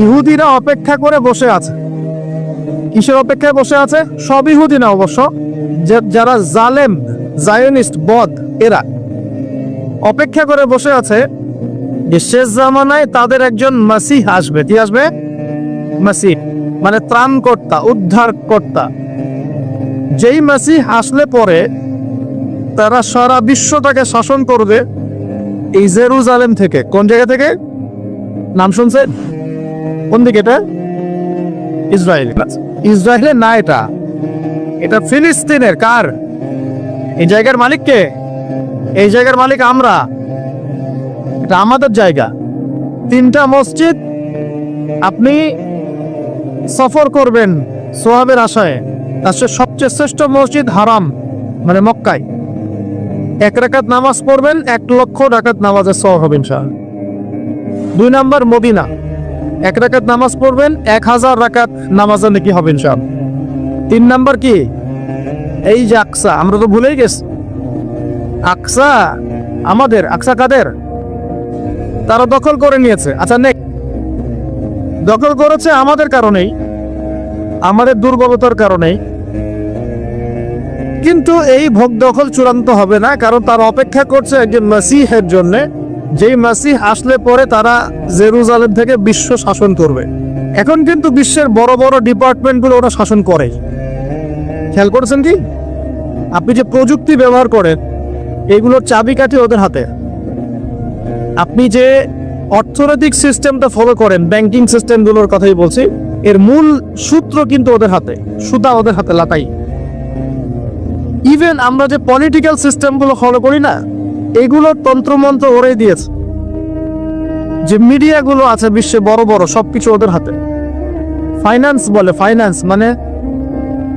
ইহুদিরা অপেক্ষা করে বসে আছে। কিসের অপেক্ষায় বসে আছে? সব ইহুদি না অবশ্য যারা জালেম, জায়নিস্ট, বদ, এরা। অপেক্ষা করে বসে আছে, যে শেষ জামানায় তাদের একজন মাসিহ আসবে। কি আসবে? মাসিহ মানে ত্রাণকর্তা, উদ্ধারকর্তা। যেই মাসিহ আসলে পরে তারা সারা বিশ্বটাকে শাসন করবে এই জেরুজালেম থেকে। কোন জায়গা থেকে? নাম শুনছেন? কোন দিকে এটা? ইসরায়েল। ইসরায়েলের না এটা। এটা ফিলিস্তিনের কার? এই জায়গার মালিক কে? এই জায়গার মালিক আমরা। এটা আমাদের জায়গা। তিনটা মসজিদ আপনি সফর করবেন সোহাবের আশায়। তার সবচেয়ে শ্রেষ্ঠ মসজিদ হারাম মানে মক্কায়। এক রাকাত নামাজ পড়বেন, এক লক্ষ রাকাত নামাজের সহ হবে ইনশাআল্লাহ। দুই নাম্বার মদিনা। এক রাকাত নামাজ পড়বেন, এক হাজার রাকাত নামাজের নাকি হবে ইনশাআল্লাহ। তিন নাম্বার কি? এই যে আকসা, আমরা তো ভুলেই গেছি। আকসা আমাদের, আকসা কাদের? তারা দখল করে নিয়েছে। আচ্ছা নেক। দখল করেছে আমাদের কারণেই, আমাদের দুর্বলতার কারণেই। কিন্তু এই ভোগ দখল চূড়ান্ত হবে না, কারণ তার অপেক্ষা করছে একজন মাসিহের জন্য। যেই মাসিহ আসলে পরে তারা জেরুজালেম থেকে বিশ্ব শাসন করবে। এখন কিন্তু বিশ্বের বড় বড় ডিপার্টমেন্টগুলো ওরা শাসন করে। খেয়াল করেছেন কি? আপনি যে প্রযুক্তি ব্যবহার করেন এগুলোর চাবিকাঠি ওদের হাতে। আপনি যে অর্থনৈতিক সিস্টেমটা ফলো করেন ব্যাংকিং সিস্টেমগুলোর কথাই বলছি, এর মূল সূত্র কিন্তু ওদের হাতে, সুতা ওদের হাতে লাটাই। ইভেন আমরা যে পলিটিক্যাল সিস্টেমগুলো ফলো করি না এগুলোর তন্ত্রমন্ত্র ওরাই দিয়েছে। যে মিডিয়াগুলো আছে বিশ্বে বড় বড়, সবকিছু ওদের হাতে। ফাইন্যান্স বলে ফাইন্যান্স মানে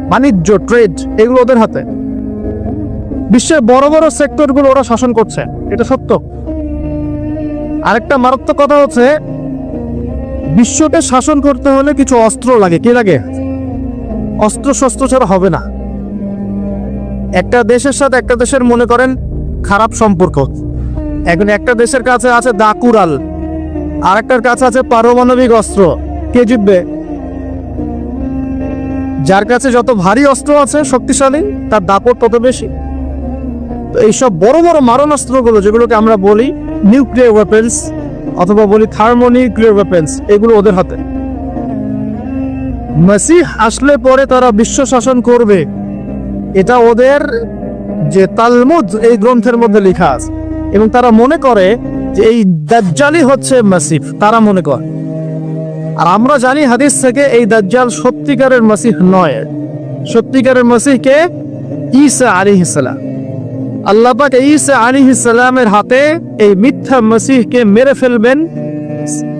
বাণিজ্য ট্রেড এগুলো ওদের হাতে। বিশ্বের বড় বড় সেক্টরগুলো ওরা শাসন করছে, এটা সত্য। আরেকটা মারাত্মক কথা হচ্ছে, বিশ্বকে শাসন করতে হলে কিছু অস্ত্র লাগে। কি লাগে? অস্ত্র শস্ত্র ছাড়া হবে না। একটা দেশের সাথে একটা দেশের মনে করেন খারাপ সম্পর্ক। এখন একটা দেশের কাছে আছে দাকুরাল আর একটার কাছে আছে পারমাণবিক অস্ত্র। কে জিতবে? যার কাছে যত ভারী অস্ত্র আছে শক্তিশালী, তার দাপট তত বেশি। এইসব বড় বড় মারণাস্ত্রগুলো যেগুলোকে আমরা বলি নিউক্লিয়ার ওয়েপেন্স অথবা বলি থার্মোনিউক্লিয়ার ওয়েপেন্স এগুলো ওদের হাতে। মাসিহ আসলে পরে তারা বিশ্ব শাসন করবে। এটা ওদের যে তালমুদ এই গ্রন্থের মধ্যে লেখা আছে। এবং তারা মনে করে যে এই দাজ্জালই হচ্ছে মাসিফ তারা মনে করে। আর আমরা জানি হাদিস থেকে এই দাজ্জাল সত্যিকারের মাসিহ নয়। সত্যিকারের মাসিহকে ঈসা আলাইহিস সালাম। আল্লাহ পাক ঈসা আলাইহিস সালামের হাতে এই মিথ্যা মসিহকে মেরে ফেলবেন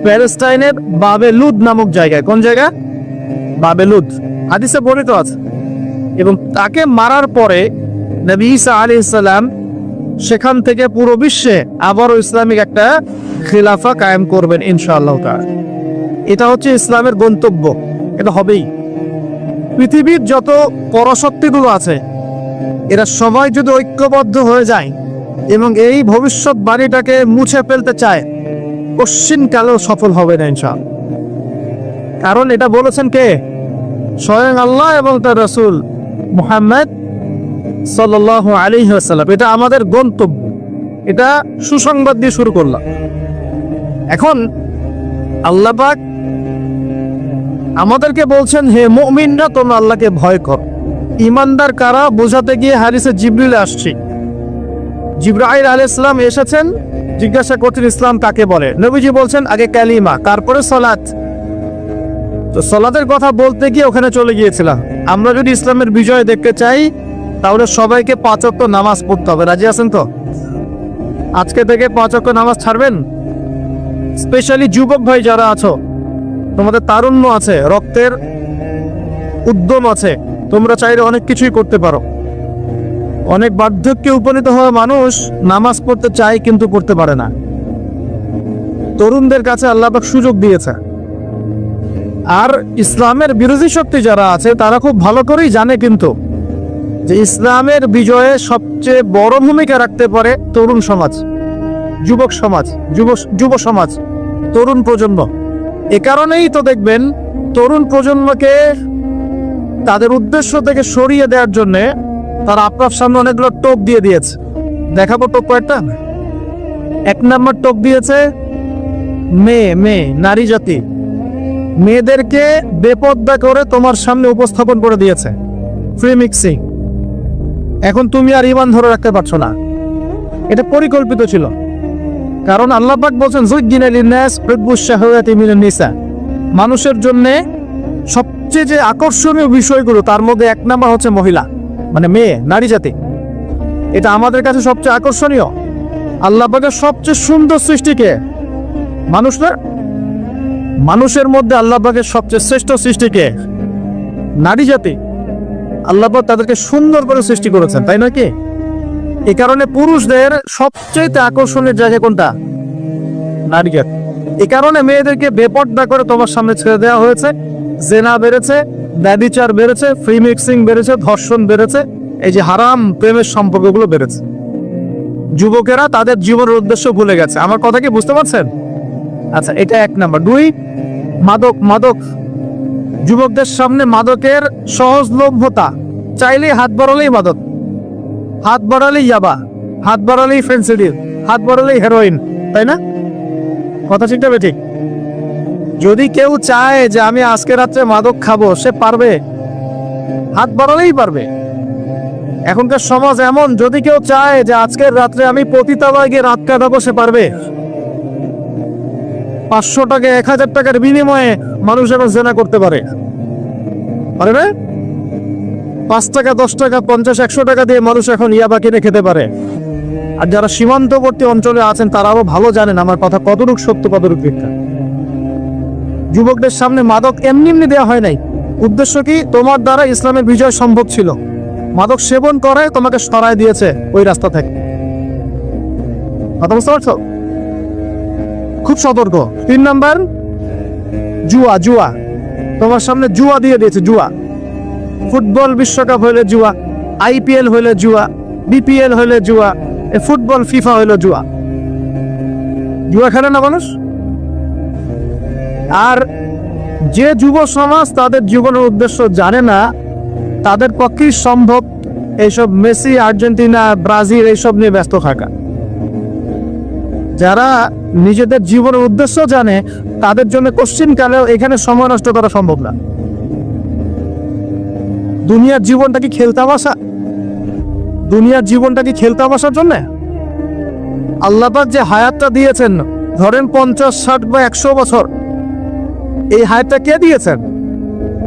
প্যালেস্টাইনের বাবেলুদ নামক জায়গায়। কোন জায়গা? বাবেলুদ হাদিসে বর্ণিত আছে। এবং তাকে মারার পরে নবী ঈসা আলাইহিস সালাম সেখান থেকে পুরো বিশ্বে আবারও ইসলামিক একটা খিলাফা কায়েম করবেন ইনশাআল্লাহ তাআলা। এটা হচ্ছে ইসলামের গন্তব্য। এটা হবেই। পৃথিবীর যত পরাশক্তিগুলো আছে, এরা সবাই যদি ঐক্যবদ্ধ হয়ে যায় এবং এই ভবিষ্যৎ বাণীটাকে মুছে ফেলতে চায় কশ্চিনকালেও সফল হবে না ইনশাল কারণ এটা বলেছেন কে? স্বয়ং আল্লাহ এবং তার রসুল মুহাম্মদ সাল্লাহ আলী আসাল্লাম এটা আমাদের গন্তব্য। এটা সুসংবাদ দিয়ে শুরু করলাম। এখন আল্লাহ পাক আমাদেরকে বলছেন, হে মুমিনরা, তোমরা আল্লাহকে ভয় কর। ইমানদার কারা, বোঝাতে গিয়ে হারিসে জিবরিল আসছে। জিব্রাহিল আলাইহিস সালাম এসেছেন, জিজ্ঞাসা করছেন, ইসলাম কাকে বলে? নবীজি বলছেন, আগে কালিমা, তারপরে সলাৎ। তো সলাতের কথা বলতে গিয়ে ওখানে চলে গিয়েছিলাম। আমরা যদি ইসলামের বিজয় দেখতে চাই তাহলে সবাইকে পাঁচ ওয়াক্ত নামাজ পড়তে হবে। রাজি আছেন তো? আজকে থেকে পাঁচ ওয়াক্ত নামাজ ছাড়বেন? স্পেশালি যুবক ভাই যারা আছো, তোমাদের তারুণ্য আছে, রক্তের উদ্যম আছে, তোমরা চাইলে অনেক কিছুই করতে পারো। অনেক বার্ধক্যে উপনীত হওয়া মানুষ নামাজ পড়তে চায় কিন্তু পড়তে পারে না। তরুণদের কাছে আল্লাহ পাক সুযোগ দিয়েছে। আর ইসলামের বিরোধী শক্তি যারা আছে, তারা খুব ভালো করেই জানে কিন্তু যে ইসলামের বিজয়ে সবচেয়ে বড় ভূমিকা রাখতে পারে তরুণ সমাজ, যুবক সমাজ, যুব যুব সমাজ, তরুণ প্রজন্ম। এ কারণেই তো দেখবেন তরুণ প্রজন্মকে তাদের উদ্দেশ্য থেকে সরিয়ে দেওয়ার জন্যে তারা আপনার সামনে অনেকগুলো টোপ দিয়ে দিয়েছে। দেখাবো টোপ কয়েকটা। এক নম্বর টোপ দিয়েছে, মেয়ে মেয়ে, নারী জাতি। মেয়েদেরকে বেপর্দা করে তোমার সামনে উপস্থাপন করে দিয়েছে। Free mixing. এখন তুমি আর ইমান ধরে রাখতে পারছ না। এটা পরিকল্পিত ছিল। কারণ আল্লাহ পাক বলছেন হুব্বুশ শাহওয়াতি মিনান নিসা মানুষের জন্য সবচেয়ে যে আকর্ষণীয় বিষয়গুলো, তার মধ্যে এক নাম্বার হচ্ছে মহিলা মানে মেয়ে, নারী জাতি। এটা আমাদের কাছে সবচেয়ে আকর্ষণীয়। আল্লাহ পাকের সবচেয়ে সুন্দর সৃষ্টিকে মানুষ না মানুষের মধ্যে আল্লাহ পাকের সবচেয়ে শ্রেষ্ঠ সৃষ্টিকে নারী জাতি আল্লাহ তাদেরকে সুন্দর করে সৃষ্টি করেছেন, তাই নয় কি? এ কারণে পুরুষদের সবচেয়ে আকর্ষণের জায়গা কোনটা? নারী এ কারণে মেয়েদেরকে বেপর্দা করে তোমার সামনে ছেড়ে দেওয়া হয়েছে, জেনা বেড়েছে, ব্যবিচার বেড়েছে ফ্রি মিক্সিং বেড়েছে, ধর্ষণ বেড়েছে, এই যে হারাম প্রেমের সম্পর্কগুলো বেড়েছে। যুবকেরা তাদের জীবনের উদ্দেশ্য ভুলে গেছে। আমার কথা কি বুঝতে পারছেন? আচ্ছা এটা এক নাম্বার। দুই, মাদক মাদক যুবকদের সামনে মাদকের সহজলভ্যতা, চাইলেই হাত বাড়ালেই মাদক, হাত বাড়ালেই ইয়াবা, হাত বাড়ালেই ফেন্সিডিল, হাত বাড়ালেই হেরোইন, তাই না? কথা ঠিকটা ঠিক? যদি কেউ চায় যে আমি আজকে রাত্রে মাদক খাব, সে পারবে? হাত বাড়ালেই পারবে। এখনকার সমাজ এমন, যদি কেউ চায় যে আজকের রাত্রে আমি পতিতালয় গিয়ে রাত কাটাবো, সে পারবে। পাঁচশো টাকা, এক হাজার টাকার বিনিময়ে মানুষ এখন জেনা করতে পারে। পারে না? পাঁচ টাকা, দশ টাকা, পঞ্চাশ, একশো টাকা দিয়ে মানুষ এখন ইয়াবা কিনে খেতে পারে। আর যারা সীমান্তবর্তী অঞ্চলে আছেন, তারাও ভালো জানেন আমার কথা কতটুক সত্য, কতটুক মিথ্যা। যুবকদের সামনে মাদক এমনি এমনি দেওয়া হয় নাই। উদ্দেশ্য কি? তোমার দ্বারা ইসলামের বিজয় সম্ভব ছিল। মাদক সেবন করে, তোমাকে সরায় দিয়েছে ওই রাস্তা থেকে। কথা বুঝতে পারছ? খুব সতর্ক। তিন নাম্বার, জুয়া জুয়া। তোমার সামনে জুয়া দিয়ে দিয়েছে, জুয়া। ফুটবল বিশ্বকাপ হইলে জুয়া, আইপিএল হইলে জুয়া, বিপিএল হইলে জুয়া, এ ফুটবল, ফিফা হইলে জুয়া। জুয়া খেলে না মানুষ? আর যে যুব সমাজ তাদের জীবনের উদ্দেশ্য জানে না, তাদের পক্ষেই সম্ভব এইসব মেসি, আর্জেন্টিনা, ব্রাজিল এইসব নিয়ে ব্যস্ত থাকা। যারা নিজেদের জীবনের উদ্দেশ্য জানে, তাদের জন্য কোশ্চিন কালেও এখানে সময় নষ্ট করা সম্ভব না। দুনিয়ার জীবনটা কি খেলতামাশা দুনিয়ার জীবনটা কি খেলতামাশার জন্য? আল্লাপাক যে হায়াতটা দিয়েছেন, ধরেন পঞ্চাশ, ষাট বা একশো বছর, এই হায়াতটা কে দিয়েছেন?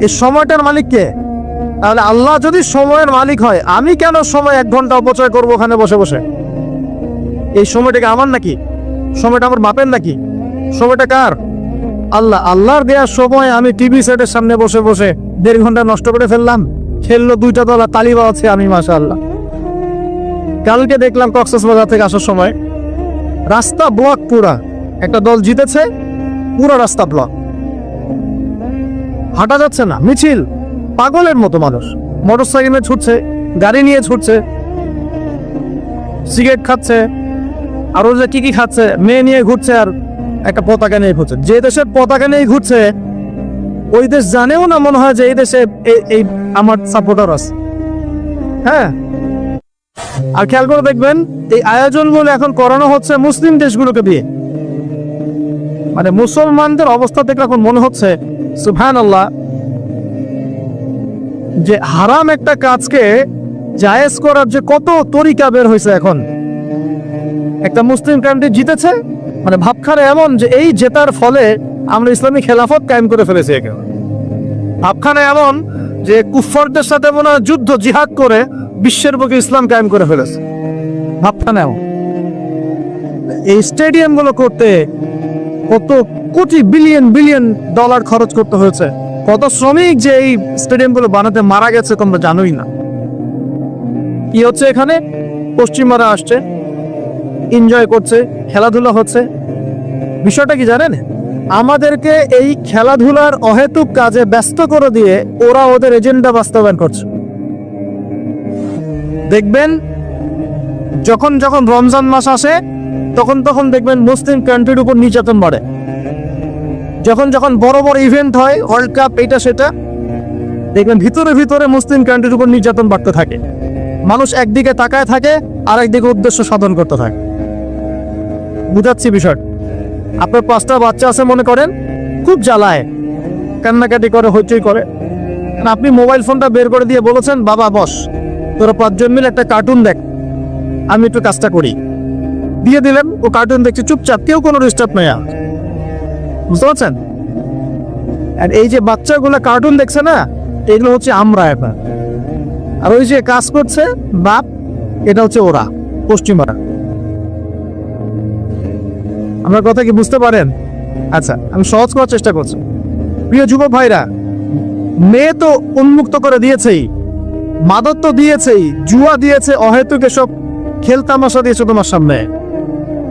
এই সময়টার মালিক কে? তাহলে আল্লাহ যদি সময়ের মালিক হয়, আমি কেন সময় এক ঘণ্টা অপচয় করব ওখানে বসে বসে? এই সময়টাকে আমার নাকি? সময়টা আমার বাপের নাকি? সময়টা কার? আল্লাহ, আল্লাহর দেওয়ার সময় আমি টিভি সেটের সামনে বসে বসে দেড় ঘণ্টা নষ্ট করে ফেললাম। খেললো দুইটা দল তালিবা আছে আমি মাসা আল্লাহ কালকে দেখলাম কক্সবাজার থেকে আসার সময় রাস্তা ব্লক পুরা। একটা দল জিতেছে, পুরো রাস্তা ব্লক হাঁটা যাচ্ছে না, মিছিল। পাগলের মতো মানুষ। মোটর সাইকেলে ছুটছে, গাড়ি নিয়ে ছুটছে, সিগারেট খাচ্ছে। আর ও যে কি কি খাচ্ছে, মেয়ে নিয়ে ঘুরছে আর একটা পতাকা নিয়ে ঘুরছে। যে দেশের পতাকা নিয়ে ঘুরছে, ওই দেশ জানেও না মনে হয় যে এই দেশে এই- আমার সাপোর্টার আছে। হ্যাঁ? আর খেয়াল করে দেখবেন, এই আয়োজনগুলো এখন করানো হচ্ছে মুসলিম দেশগুলোকে দিয়ে। মানে মুসলমানদের অবস্থা দেখলে এখন মনে হচ্ছে সুফান আল্লাহ যে হারাম একটা কাজকে জায়েজ করার যে কত তরিকা বের হয়েছে এখন। একটা মুসলিম কান্ট্রি জিতেছে মানে ভাবখানে এমন যে এই জেতার ফলে আমরা ইসলামী খেলাফত কায়েম করে ফেলেছি একে। ভাবখানে এমন যে কুফরদের সাথে মনে যুদ্ধ, জিহাদ করে বিশ্বের বুকে ইসলাম কায়েম করে ফেলেছে। ভাবখানে এমন। এই স্টেডিয়ামগুলো করতে কত কোটি বিলিয়ন বিলিয়ন ডলার খরচ করতে হয়েছে। কত শ্রমিক যে এই স্টেডিয়ামগুলো বানাতে মারা গেছে তোমরা জানোই না। কি হচ্ছে এখানে? পশ্চিমারা আসছে। এনজয় করছে, খেলাধুলা হচ্ছে। বিষয়টা কি জানেন? আমাদেরকে এই খেলাধুলার অহেতুক কাজে ব্যস্ত করে দিয়ে ওরা ওদের এজেন্ডা বাস্তবায়ন করছে। দেখবেন, যখন যখন রমজান মাস আসে, তখন তখন দেখবেন মুসলিম কান্ট্রির উপর নির্যাতন বাড়ে। যখন যখন বড় বড় ইভেন্ট হয় ওয়ার্ল্ড কাপ এটা সেটা, দেখবেন ভিতরে ভিতরে মুসলিম কান্ট্রির উপর নির্যাতন বাড়তে থাকে। মানুষ একদিকে তাকায় থাকে আর একদিকে উদ্দেশ্য সাধন করতে থাকে। বুঝাচ্ছি বিষয় আপনার পাঁচটা বাচ্চা আছে মনে করেন, খুব জ্বালায়। কান্নাকাটি করে, হইচই করে। আপনি মোবাইল ফোনটা বের করে দিয়ে বলেছেন, বাবা, বস, তোরা পাঁচজন মিলে একটা কার্টুন দেখ। আমি একটু কাজটা করি। দিয়ে দিলেন, ও কার্টুন দেখছে, চুপচাপ, কেউ কোনো ডিস্টার্ব নেই আর। বুঝতে পারছেন? আর এই যে বাচ্চাগুলো কার্টুন দেখছে না, এগুলো হচ্ছে আমরা এখন। আর ওই যে কাজ করছে বাপ, এটা হচ্ছে ওরা পশ্চিমারা আমার কথা কি বুঝতে পারেন? আচ্ছা আমি সহজ করার চেষ্টা করছি। প্রিয় যুবক ভাইরা, মেয়ে তো উন্মুক্ত করে দিয়েছেই, মাদক তো দিয়েছেই, জুয়া দিয়েছে, অহেতুক এসব খেলতামাশা দিয়েছে তোমার সামনে।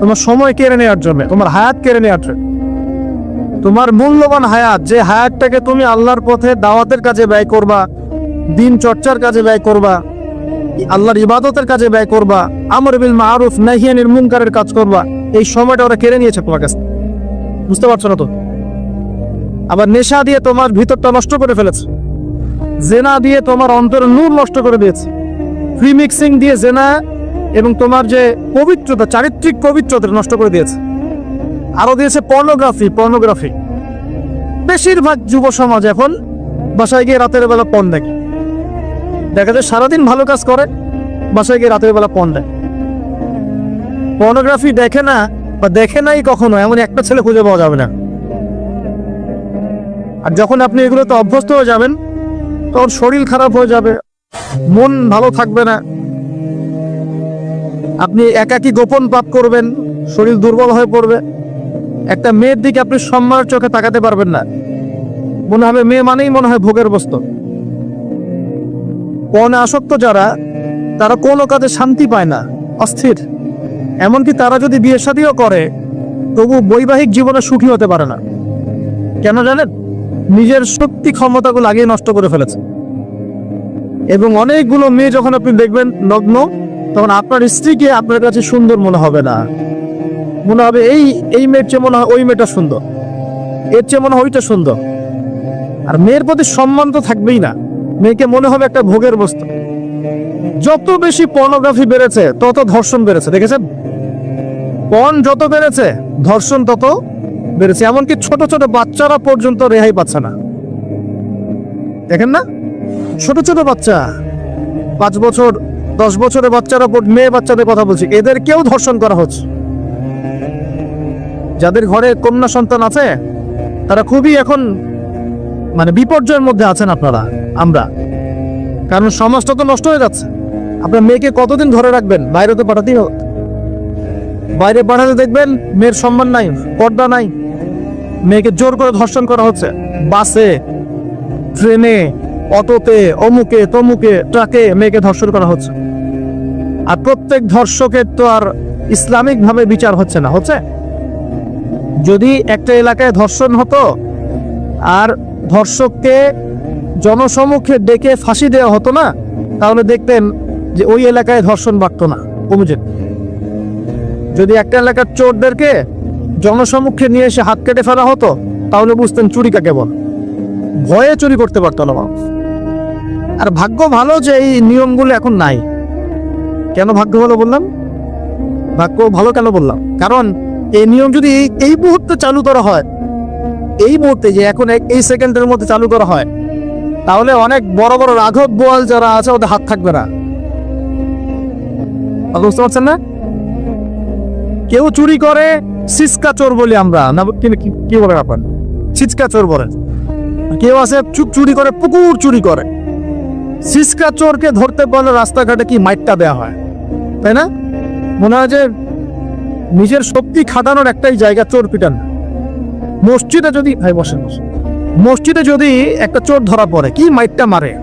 তোমার সময় কেড়ে নেওয়ার জন্য, তোমার হায়াত কেড়ে নেওয়ার জন্য। তোমার মূল্যবান হায়াত, যে হায়াতটাকে তুমি আল্লাহর পথে, দাওয়াতের কাজে ব্যয় করবা, দিন চর্চার কাজে ব্যয় করবা, আল্লাহর ইবাদতের কাজে ব্যয় করবা, আমর বিল মারুফ নাহিয়ানির মুনকারের কাজ করবা এই সময়টা ওরা কেড়ে নিয়েছে তোমার কাছে। বুঝতে পারছ না তো? আবার নেশা দিয়ে তোমার ভিতরটা নষ্ট করে ফেলেছে। জেনা দিয়ে তোমার অন্তর নূর নষ্ট করে দিয়েছে। ফ্রি মিক্সিং দিয়ে জেনা এবং তোমার যে পবিত্রতা, চারিত্রিক পবিত্রতা নষ্ট করে দিয়েছে। আরও দিয়েছে পর্নোগ্রাফি পর্নোগ্রাফি বেশিরভাগ যুব সমাজ এখন বাসায় গিয়ে রাতের বেলা পণ দেখে। দেখা যায় সারাদিন ভালো কাজ করে, বাসায় গিয়ে রাতের বেলা পণ দেখে। পর্নোগ্রাফি দেখে না বা দেখে নাই কখনো এমন একটা ছেলে খুঁজে পাওয়া যাবে না। আর যখন আপনি এগুলোতে অভ্যস্ত হয়ে যাবেন, তখন শরীর খারাপ হয়ে যাবে, মন ভালো থাকবে না। আপনি একাকি গোপন পাপ করবেন, শরীর দুর্বল হয়ে পড়বে। একটা মেয়ের দিকে আপনি সম্মানের চোখে তাকাতে পারবেন না। মনে হবে মেয়ে মানেই মনে হয় ভোগের বস্তু পণে আসক্ত যারা, তারা কোনো কাজে শান্তি পায় না, অস্থির। এমনকি তারা যদি বিয়ে শাদিও করে, তবু বৈবাহিক জীবনে সুখী হতে পারে না। কেন জানেন? নিজের শক্তি ক্ষমতাগুলো আগেই নষ্ট করে ফেলেছে। এবং অনেকগুলো মেয়ে যখন আপনি দেখবেন নগ্ন, তখন আপনার স্ত্রীকে আপনার কাছে সুন্দর মনে হবে না। মনে হবে, এই এই মেয়ের চেয়ে মনে হয় ওই মেয়েটা সুন্দর। এর চেয়ে মনে হয় ওইটা সুন্দর। আর মেয়ের প্রতি সম্মান তো থাকবেই না। মেয়েকে মনে হবে একটা ভোগের বস্তু। যত বেশি পর্নোগ্রাফি বেড়েছে, তত ধর্ষণ বেড়েছে, দেখেছেন? পণ যত বেড়েছে, ধর্ষণ তত বেড়েছে, এমনকি ছোট ছোট বাচ্চারা পর্যন্ত রেহাই পাচ্ছে না। দেখেন না? ছোট ছোট বাচ্চা, পাঁচ বছর, দশ বছরের বাচ্চারা মেয়ে বাচ্চাদের কথা বলছি এদের কেউ ধর্ষণ করা হচ্ছে। যাদের ঘরে কন্যা সন্তান আছে, তারা খুবই এখন মানে বিপর্যয়ের মধ্যে আছেন আপনারা, আমরা। কারণ সমাজটা তো নষ্ট হয়ে যাচ্ছে। আপনার মেয়েকে কতদিন ধরে রাখবেন? বাইরে তো পাঠাতেই হবে। বাইরে পাঠাতে দেখবেন মেয়ের সম্মান নাই, পর্দা নাই। মেয়েকে জোর করে ধর্ষণ করা হচ্ছে। বাসে, ট্রেনে, অটোতে, অমুকে, তমুকে, ট্রাকে মেয়েকে ধর্ষণ করা হচ্ছে। আর প্রত্যেক ধর্ষকের তো আর ইসলামিক ভাবে বিচার হচ্ছে না, হচ্ছে? যদি একটা এলাকায় ধর্ষণ হতো, আর ধর্ষককে জনসমুখে ডেকে ফাঁসি দেওয়া হতো না, তাহলে দেখতেন যে ওই এলাকায় ধর্ষণ বাড়তো না। যেত। যদি একটা এলাকার চোরদেরকে জনসমুখে নিয়ে এসে হাত কেটে ফেলা হতো, তাহলে বুঝতেন চুরি কাকে বল ভয়ে চুরি করতে পারতো না মানুষ। আর ভাগ্য ভালো যে এই নিয়মগুলো এখন নাই। কেন ভাগ্য ভালো বললাম? ভাগ্য ভালো কেন বললাম? কারণ এই নিয়ম যদি এই- মুহূর্তে চালু করা হয়, এই মুহূর্তে যে এখন এই সেকেন্ডের মধ্যে চালু করা হয়, তাহলে অনেক বড় বড় রাঘব বোয়াল যারা আছে, ওদের হাত থাকবে না। বুঝতে পারছেন না? কেউ চুরি করে, সিসকা চোর বলি আমরা। না, কি- বলেন আপনার ছিচকা চোর বলেন কেউ আছে চুরি করে, পুকুর চুরি করে। সিসকা চোরকে ধরতে পারলে রাস্তাঘাটে কি মাইটটা দেওয়া হয়? তাই না? মনে হয় যে নিজের শক্তি খাটানোর একটাই জায়গা চোর পিটান। মসজিদে যদি ভাই, বসেন বসেন। মসজিদে যদি একটা চোর ধরা পড়ে, কি মাইটটা মারে?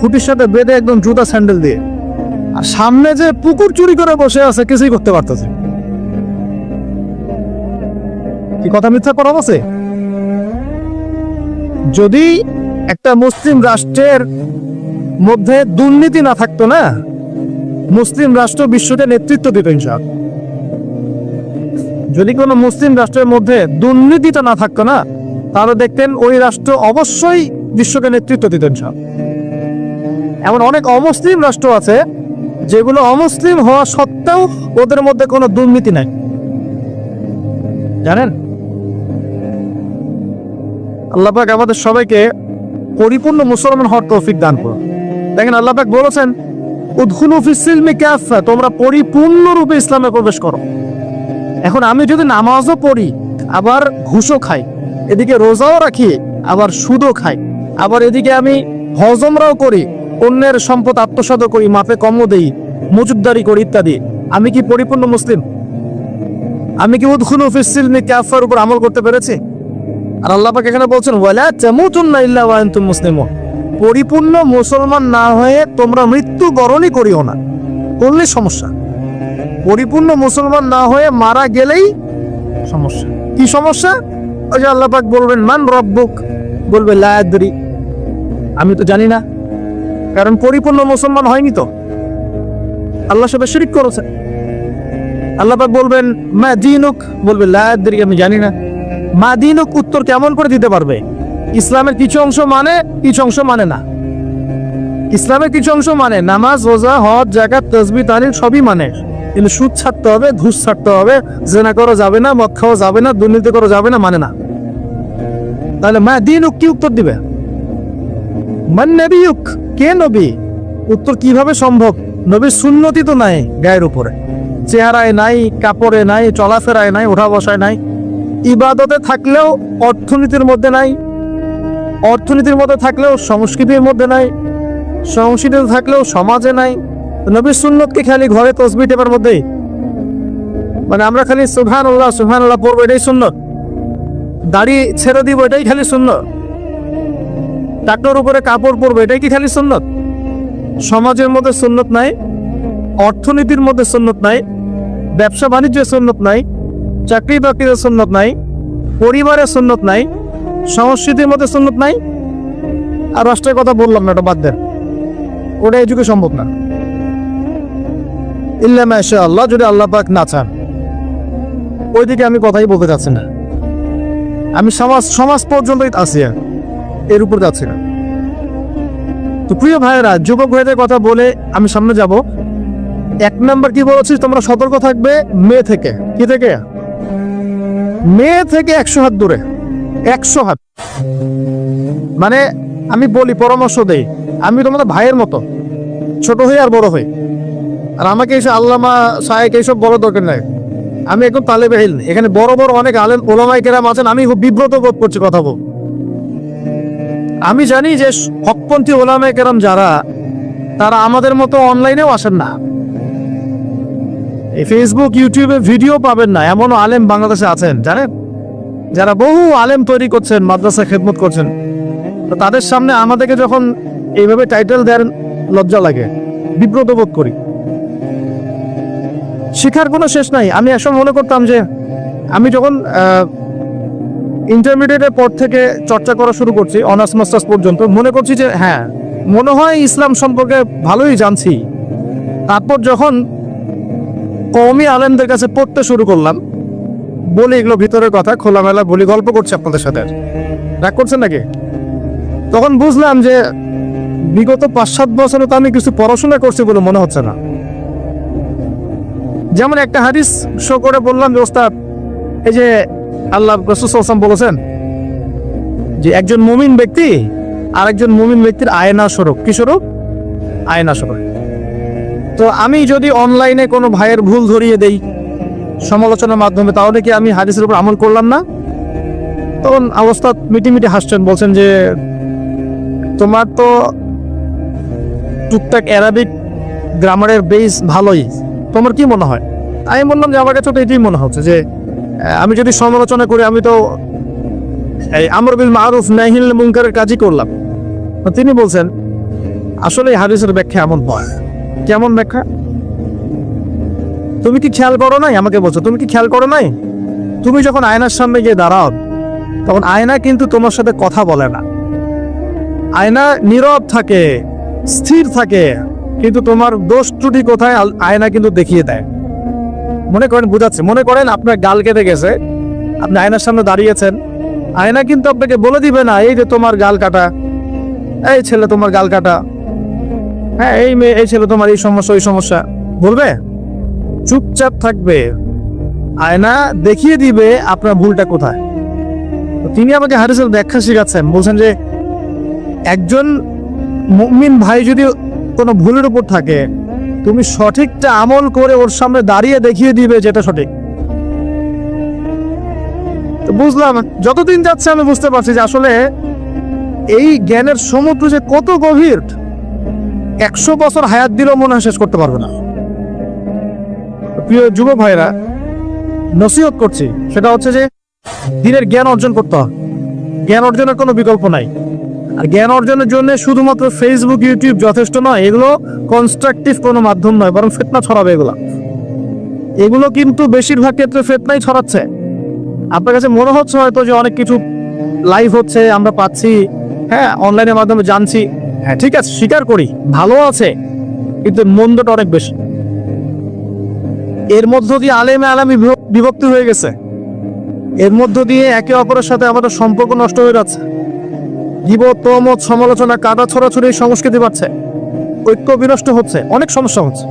খুঁটির সাথে বেঁধে একদম জুতা স্যান্ডেল দিয়ে। আর সামনে যে পুকুর চুরি করে বসে আছে, কিছুই করতে পারতেছে কথা মিথ্যা করা আছে যদি একটা মুসলিম রাষ্ট্রের মধ্যে দুর্নীতি না থাকতো না, মুসলিম রাষ্ট্র বিশ্বকে নেতৃত্ব দিত ইনশাল যদি কোনো মুসলিম রাষ্ট্রের মধ্যে দুর্নীতিটা না থাকতো না, তাহলে দেখতেন ওই রাষ্ট্র অবশ্যই বিশ্বকে নেতৃত্ব দিতেন সব এমন অনেক অমুসলিম রাষ্ট্র আছে, যেগুলো অমুসলিম হওয়া সত্ত্বেও ওদের মধ্যে কোনো দুর্নীতি নাই। জানেন? আল্লাহ পাক আমাদের সবাইকে পরিপূর্ণ মুসলমান হওয়ার তৌফিক দান করুন। দেখেন আল্লাহ পাক বলেছেন, উদ্খুলু ফিসিলমি কাফা তোমরা পরিপূর্ণরূপে ইসলামে প্রবেশ করো। এখন আমি যদি নামাজও পড়ি, আবার ঘুষও খাই, এদিকে রোজাও রাখি, আবার সুদও খাই, আবার এদিকে আমি হজমরাও করি, অন্যের সম্পদ আত্মসাৎ করি, মাপে কমও দেই, মজুদদারি করি ইত্যাদি, আমি কি পরিপূর্ণ মুসলিম? আমি কি উদ্খুলু ফিসিলমি কাফার উপর আমল করতে পেরেছি? আর আল্লাহ এখানে বলছেন, ওয়ালা তামুতুন্না ইল্লা মুসলিমুন। পরিপূর্ণ মুসলমান না হয়ে তোমরা মৃত্যু বরণই করিও না। করলে সমস্যা? পরিপূর্ণ মুসলমান না হয়ে মারা গেলেই সমস্যা। কি সমস্যা? ওই যে আল্লাহ পাক বলবেন, মান রব্বুক? বলবে, লা আদরি। আমি তো জানি না, কারণ পরিপূর্ণ মুসলমান হয়নি তো। আল্লাহ সাথে শিরিক করেছে আল্লাহ পাক বলবেন, মা দিনুক? বলবে, লা আদরি, আমি জানি না। মা দিনুক উত্তর কেমন করে দিতে পারবে? ইসলামের কিছু অংশ মানে কিছু অংশ মানে না। ইসলামের কিছু অংশ মানে নামাজ, রোজা, হজ জাকাত তসবি তালিম সবই মানে। কিন্তু সুদ ছাড়তে হবে, ঘুষ ছাড়তে হবে, জেনা করা যাবে না, মদ খাওয়া যাবে না, দুর্নীতি করা যাবে না মানে না। তাহলে মা দিনুক কি উত্তর দিবে? মান কে নবী? উত্তর কীভাবে সম্ভব? নবীর সুন্নতি তো নাই গায়ের উপরে। চেহারায় নাই, কাপড়ে নাই, চলাফেরায় নাই ওঠা বসায় নাই। ইবাদতে থাকলেও অর্থনীতির মধ্যে নাই, অর্থনীতির মধ্যে থাকলেও সংস্কৃতির মধ্যে নাই, সংস্কৃতিতে থাকলেও সমাজে নাই। নবীর সুন্নতকে খালি ঘরে তসবি টেপার মধ্যেই। মানে আমরা খালি সুহান আল্লাহ সুহান আল্লাহ পড়ব, এটাই সুন্নত। দাড়ি ছেড়ে দিব, এটাই খালি সুন্নত। টাকটোর উপরে কাপড় পরবো, এটাই কি খালি সুন্নত? সমাজের মধ্যে সুন্নত নাই, অর্থনীতির মধ্যে সুন্নত নাই ব্যবসা বাণিজ্যের সুন্নত নাই চাকরি বাকরির সুন্নত নাই পরিবারের সুন্নত নাই, সংস্কৃতির মধ্যে সুন্নত নাই। আর রাষ্ট্রের কথা বললাম না ওটা বাদ দেন। ওটা এই যুগে সম্ভব না। ইল্লা মাশা আল্লাহ, যদি আল্লাহ পাক না চান, ওইদিকে আমি কথাই বলতে চাচ্ছি না। আমি সমাজ সমাজ পর্যন্তই আছি, এর উপর যাচ্ছি না। তো প্রিয় ভাইয়েরা, যুবক ভাইদের কথা বলে আমি সামনে যাব। এক নাম্বার কি বলেছিস? তোমরা সতর্ক থাকবে মে থেকে। কি থেকে? মে থেকে একশো হাত দূরে। একশো হাত। মানে আমি বলি, পরামর্শ দেই। আমি তোমাদের ভাইয়ের মতো। ছোট হই আর বড় হই আর আমাকে এসে আল্লামা সাহেব এইসব বড় দরকার নাই। আমি একদম তালে বেহিল এখানে বড় বড় অনেক আলেম ওলামাই কেরাম আছেন। আমি খুব বিব্রত বোধ করছি কথা বল। আমি জানি যে হকপন্থী ওলামাই কেরাম যারা, তারা আমাদের মতো অনলাইনেও আসেন না। এই ফেসবুক ইউটিউবে ভিডিও পাবেন না। এমনও আলেম বাংলাদেশে আছেন, জানেন? যারা বহু আলেম তৈরি করছেন মাদ্রাসা খেদমত করছেন, তো তাদের সামনে আমাদেরকে যখন এইভাবে টাইটেল দেন, লজ্জা লাগে। বিব্রত বোধ করি। শিখার কোনো শেষ নাই। আমি এখন মনে করতাম যে, আমি যখন ইন্টারমিডিয়েটের পর থেকে চর্চা করা শুরু করছি অনার্স মাস্টার্স পর্যন্ত, মনে করছি যে হ্যাঁ মনে হয় ইসলাম সম্পর্কে ভালোই জানছি। তারপর যখন কওমি আলেমদের কাছে পড়তে শুরু করলাম। বলি এগুলো ভিতরের কথা, খোলামেলা বলি, গল্প করছি আপনাদের সাথে। রাগ করছেন নাকি? তখন বুঝলাম যে বিগত পাঁচ সাত বছরে তো আমি কিছু পড়াশোনা করছি বলে মনে হচ্ছে না। যেমন একটা হাদিস শো করে বললাম যে, ওস্তাদ, এই যে আল্লাহ রসুলাম বলেছেন যে, একজন মুমিন ব্যক্তি আর একজন মুমিন ব্যক্তির আয়না স্বরূপ। কি স্বরূপ? আয়না স্বরূপ। তো আমি যদি অনলাইনে কোনো ভাইয়ের ভুল ধরিয়ে দেই সমালোচনার মাধ্যমে, তাহলে কি আমি হাদিসের উপর আমল করলাম না? তখন অবস্থা মিটি মিটি হাসছেন, বলছেন যে, তোমার তো টুকটাক অ্যারাবিক গ্রামারের বেস ভালোই। তোমার কি মনে হয়? আমি বললাম যে, আমার কাছে তো এটাই মনে হচ্ছে যে আমি যদি সমালোচনা করি, আমি তো, এই আমর বিল মারুফ নাহিল মুঙ্কারের কাজই করলাম। তিনি বলছেন, আসলে হাদিসের ব্যাখ্যা এমন হয় কেমন ব্যাখ্যা? তুমি কি খেয়াল করো নাই? আমাকে বলছো। তুমি কি খেয়াল করো নাই? তুমি যখন আয়নার সামনে গিয়ে দাঁড়াও, তখন আয়না কিন্তু তোমার সাথে কথা বলে না। আয়না নীরব থাকে, স্থির থাকে, কিন্তু তোমার দোষ ত্রুটি কোথায়? আয়না কিন্তু দেখিয়ে দেয়। মনে করেন, বুঝাচ্ছে। মনে করেন, আপনার গাল কেটে গেছে, আপনি আয়নার সামনে দাঁড়িয়েছেন। আয়না কিন্তু আপনাকে বলে দিবে না, এই যে তোমার গাল কাটা, এই ছেলে তোমার গাল কাটা। হ্যাঁ এই মেয়ে, এই ছেলে তোমার এই সমস্যা, ওই সমস্যা। বলবে? চুপচাপ থাকবে। আয়না দেখিয়ে দিবে আপনার ভুলটা কোথায়। তিনি আমাকে হাদিসের ব্যাখ্যা শিখাচ্ছেন, বলছেন যে একজন মুমিন ভাই যদি কোনো ভুলের উপর থাকে, তুমি সঠিকটা আমল করে ওর সামনে দাঁড়িয়ে দেখিয়ে দিবে যেটা সঠিক। বুঝলাম, যতদিন যাচ্ছে আমি বুঝতে পারছি যে আসলে এই জ্ঞানের সমুদ্র যে কত গভীর একশো বছর হায়াত দিলেও মনে হয় শেষ করতে পারবে না। প্রিয় যুব ভাইরা নসিহত করছি। সেটা হচ্ছে যে, দিনের জ্ঞান অর্জন করতে হবে জ্ঞান অর্জনের কোনো বিকল্প নাই। আর জ্ঞান অর্জনের জন্য শুধুমাত্র ফেসবুক ইউটিউব যথেষ্ট নয়, এগুলো কনস্ট্রাকটিভ কোনো মাধ্যম নয়, বরং ফেতনা ছড়াবে এগুলো। এগুলো কিন্তু বেশিরভাগ ক্ষেত্রে ফেতনাই ছড়াচ্ছে। আপনার কাছে মনে হচ্ছে হয়তো যে অনেক কিছু লাইভ হচ্ছে, আমরা পাচ্ছি হ্যাঁ অনলাইনের মাধ্যমে জানছি। হ্যাঁ ঠিক আছে, স্বীকার করি। ভালো আছে, কিন্তু মন্দটা অনেক বেশি। এর মধ্য দিয়ে আলেমে আলামি বিভক্তি হয়ে গেছে। এর মধ্য দিয়ে একে অপরের সাথে আমাদের সম্পর্ক নষ্ট হয়ে যাচ্ছে। গিবত তমত সমালোচনা, কাদা, ছড়াছড়ি সংস্কৃতি পাচ্ছে ঐক্য বিনষ্ট হচ্ছে, অনেক সমস্যা হচ্ছে।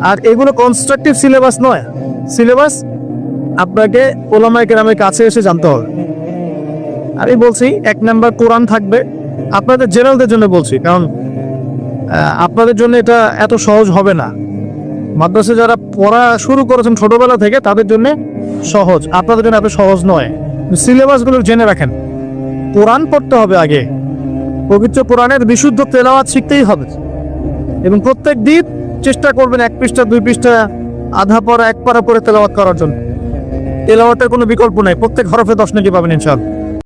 আর এগুলো কনস্ট্রাকটিভ সিলেবাস নয়। সিলেবাস আপনাকে ওলামায় কেরামের কাছে এসে জানতে হবে। আমি বলছি, এক নাম্বার কোরআন থাকবে আপনাদের জেনারেলদের জন্য বলছি, কারণ আপনাদের জন্য এটা এত সহজ হবে না। মাদ্রাসা যারা পড়া শুরু করেছেন ছোটবেলা থেকে, তাদের জন্য সহজ। আপনাদের জন্য এত সহজ নয়। সিলেবাসগুলো জেনে রাখেন। কোরআন পড়তে হবে আগে। পবিত্র কোরআনের বিশুদ্ধ তেলাওয়াত শিখতেই হবে। এবং প্রত্যেক দিন চেষ্টা করবেন এক পৃষ্ঠা, দুই পৃষ্ঠা, আধা পড়া, এক পারা করে তেলাওয়াত করার জন্য। তেলাওয়াতের কোনো বিকল্প নাই। প্রত্যেক হরফে দশ নাকি পাবেন ইনশাআল্লাহ।